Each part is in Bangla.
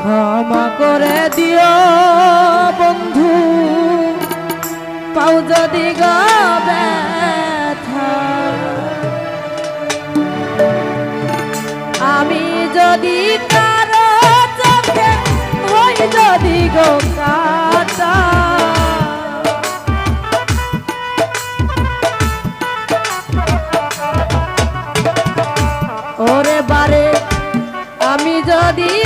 ক্ষমা করে দিও বন্ধু। পাও যদি আমি যদি কারও চোখে হই যদি গো আমি যদি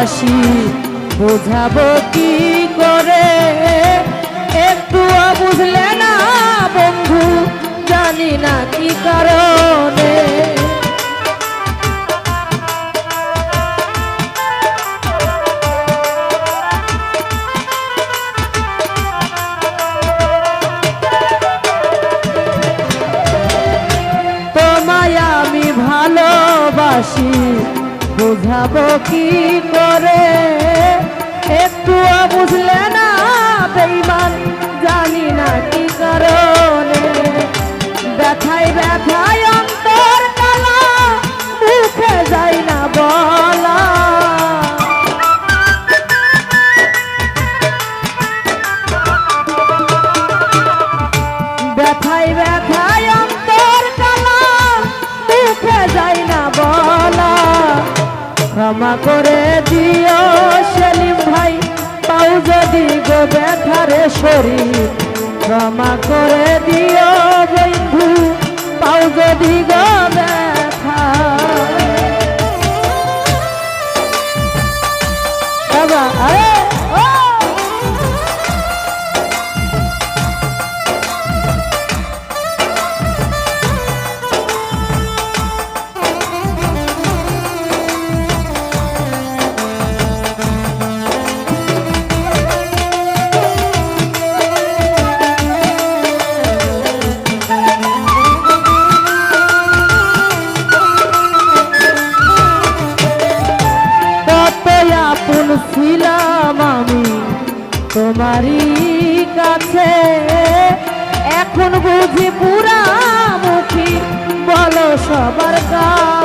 ভালোবাসি বোঝাবো কি করে? একটু বুঝলে না বন্ধু, জানি না কি কারণে। তোমায় আমি ভালোবাসি বুঝাবো কি করে? একটু বুঝলে না বেইমান জানি না কি কারণে। ব্যথায় ব্যথায় ক্ষমা করে দিও বন্ধু সবার কাছে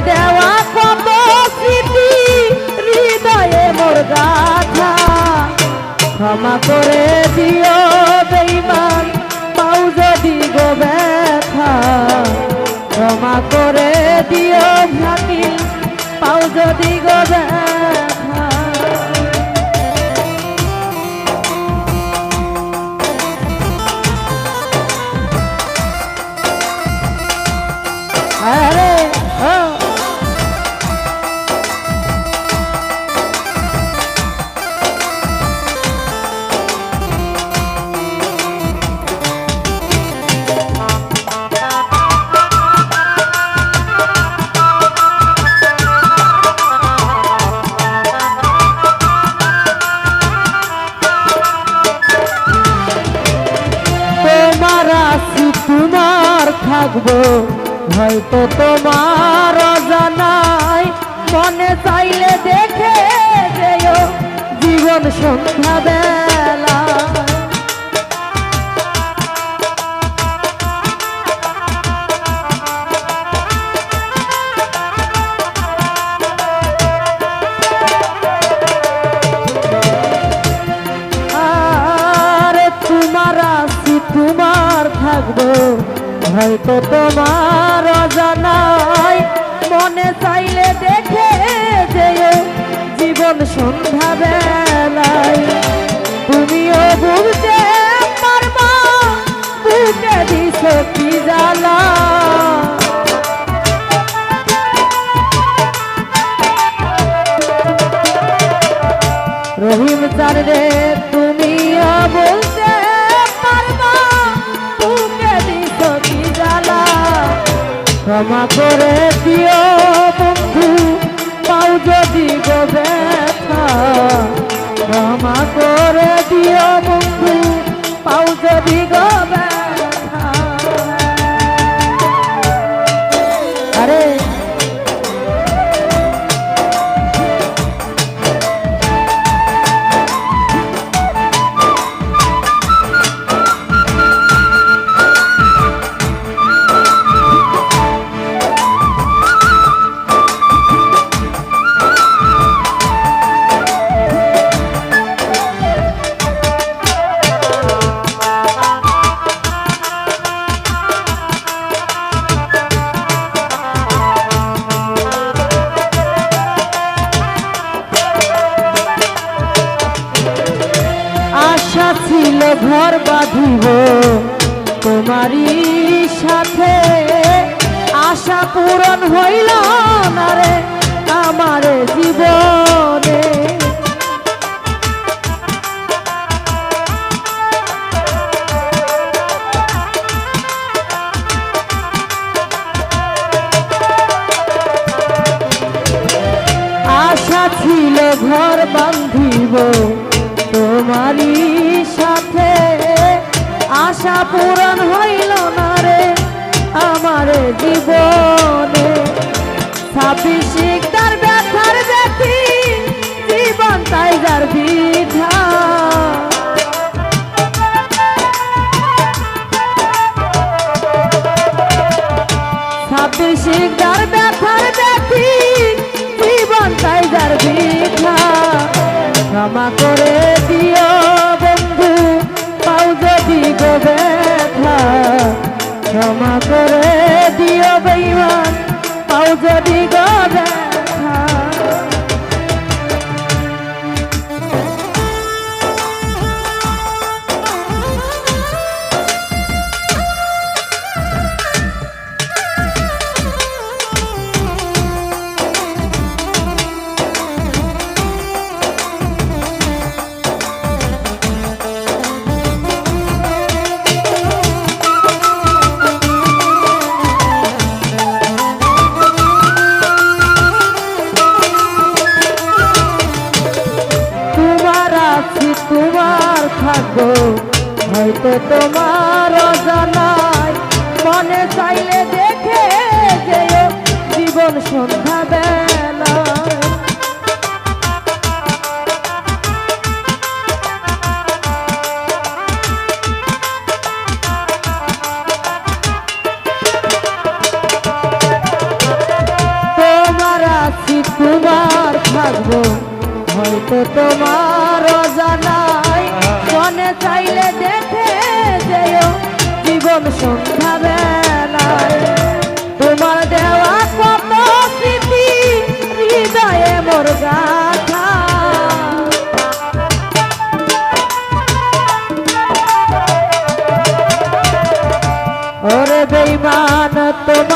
দেওয়া কত স্মৃতি? হৃদয়ে মোর গাথা। ক্ষমা করে দিও বেইমান পাউ যদি গো ব্যথা। ক্ষমা করে দিও ভাবি পাউ যদি গো ব্যথা। থাকব। হয়তো তোমার জানাই মনে চাইলে দেখে যেও। জীবন সন্ধ্যা বেলা জীবন সন্ধ্যা বেলায়, তুমিও বুঝতে পারবা, বুকে দিছ কি জ্বালা। রহিম রে তুমি বলতে পারবা তুমি দিছ কি জ্বালা। ক্ষমা করে দিও বন্ধু, পাও যদি গো ব্যথা ক্ষমা করে দিও বন্ধু পাও যদি গো বাঁধিব তোমারই সাথে আশা পূরণ হইল না রে। জীবনে ছাব্বিশ তার ব্যথার দেখি জীবন তাই যার হয়তো তোমার জানাই মনে চাইলে দেখে যেও জীবন সন্ধ্যা বেলায় তোমার আছি, তোমার থাকব। হয়তো তোমার সন্ধ্যা বেলায়। তোমার দেওয়া কত স্মৃতি হৃদয়ে মোর তোমার